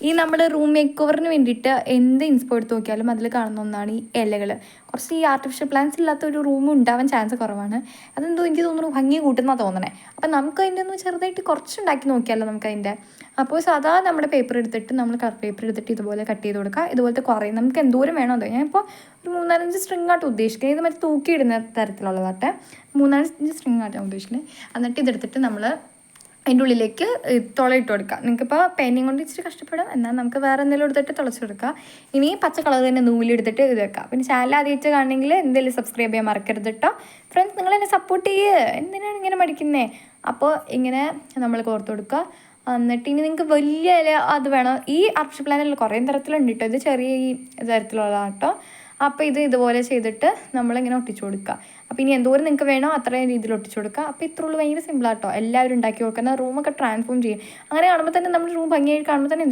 ഈ നമ്മൾ room make ഓവറിന് വേണ്ടിയിട്ട് എന്ത് ഇൻസ്പോ എടുത്ത് നോക്കിയാലും അതിൽ കാണുന്ന ഒന്നാണ് ഈ ഇലകൾ കുറച്ച് ഈ ആർട്ടിഫിഷ്യൽ പ്ലാന്റ്സ് ഇല്ലാത്ത ഒരു റൂം ഉണ്ടാവാൻ ചാൻസ് കുറവാണ്. അതെന്തോ എനിക്ക് തോന്നുന്നു ഭംഗി കൂട്ടുന്നതാണ് തോന്നണേ. അപ്പം നമുക്ക് അതിന്റെ ഒന്ന് ചെറുതായിട്ട് കുറച്ച് ഉണ്ടാക്കി നോക്കിയാലോ നമുക്ക് അതിന്റെ. അപ്പോൾ സാധാ നമ്മുടെ പേപ്പർ എടുത്തിട്ട് നമ്മൾ കളർ പേപ്പർ എടുത്തിട്ട് ഇതുപോലെ കട്ട് ചെയ്ത് കൊടുക്കുക ഇതുപോലത്തെ കുറേ നമുക്ക് എന്തോരം വേണോ അതോ. ഞാനിപ്പോൾ ഒരു മൂന്നാലഞ്ച് സ്ട്രിങ് ആയിട്ട് ഉദ്ദേശിക്കുന്നത് ഇത് മറ്റേ തൂക്കിയിടുന്ന തരത്തിലുള്ളതാട്ടെ. മൂന്നാലഞ്ച് സ്ട്രിങ് ആയിട്ടാണ് ഉദ്ദേശിക്കുന്നത് എന്നിട്ട് ഇതെടുത്തിട്ട് നമ്മൾ അതിന്റെ ഉള്ളിലേക്ക് തുളയിട്ട് കൊടുക്കുക. നിങ്ങൾക്കിപ്പോൾ പേനയും കൊണ്ട് ഇച്ചിരി കഷ്ടപ്പെടും. എന്നാൽ നമുക്ക് വേറെ എന്തെങ്കിലും എടുത്തിട്ട് തുളച്ച് കൊടുക്കുക ഇനി പച്ച കളർ തന്നെ നൂലെടുത്തിട്ട് ഇത് വെക്കുക പിന്നെ ചാനൽ ആദ്യമായിട്ട് കാണണമെങ്കിൽ എന്തെങ്കിലും സബ്സ്ക്രൈബ് ചെയ്യാൻ മറക്കരുത് കേട്ടോ ഫ്രണ്ട്സ് നിങ്ങൾ എന്നെ സപ്പോർട്ട് ചെയ്യുക എന്തിനാണ് ഇങ്ങനെ മടിക്കുന്നത് അപ്പോൾ ഇങ്ങനെ നമ്മൾ കോർത്ത് കൊടുക്കുക. എന്നിട്ട് ഇനി നിങ്ങൾക്ക് വലിയ അത് വേണം. ഈ ആർട്ടിഫിഷ്യൽ പ്ലാനിൽ കുറേ തരത്തിലുണ്ട് കേട്ടോ ഇത് ചെറിയ ഈ തരത്തിലുള്ളതാണ് കേട്ടോ അപ്പോൾ ഇത് ഇതുപോലെ ചെയ്തിട്ട് നമ്മളിങ്ങനെ ഒട്ടിച്ചു കൊടുക്കുക. അപ്പോൾ ഇനി എന്തോരം നിങ്ങൾക്ക് വേണോ അത്രയും രീതിയിൽ ഒട്ടിച്ചു കൊടുക്കുക. അപ്പോൾ ഇത്ര ഉള്ളൂ. ഭയങ്കര സിമ്പിളാട്ടോ എല്ലാവരും ഉണ്ടാക്കി കൊടുക്കുന്ന റൂമൊക്കെ ട്രാൻസ്ഫോം ചെയ്യും. അങ്ങനെ കാണുമ്പോൾ തന്നെ നമ്മൾ റൂം ഭംഗിയായി കാണുമ്പോൾ തന്നെ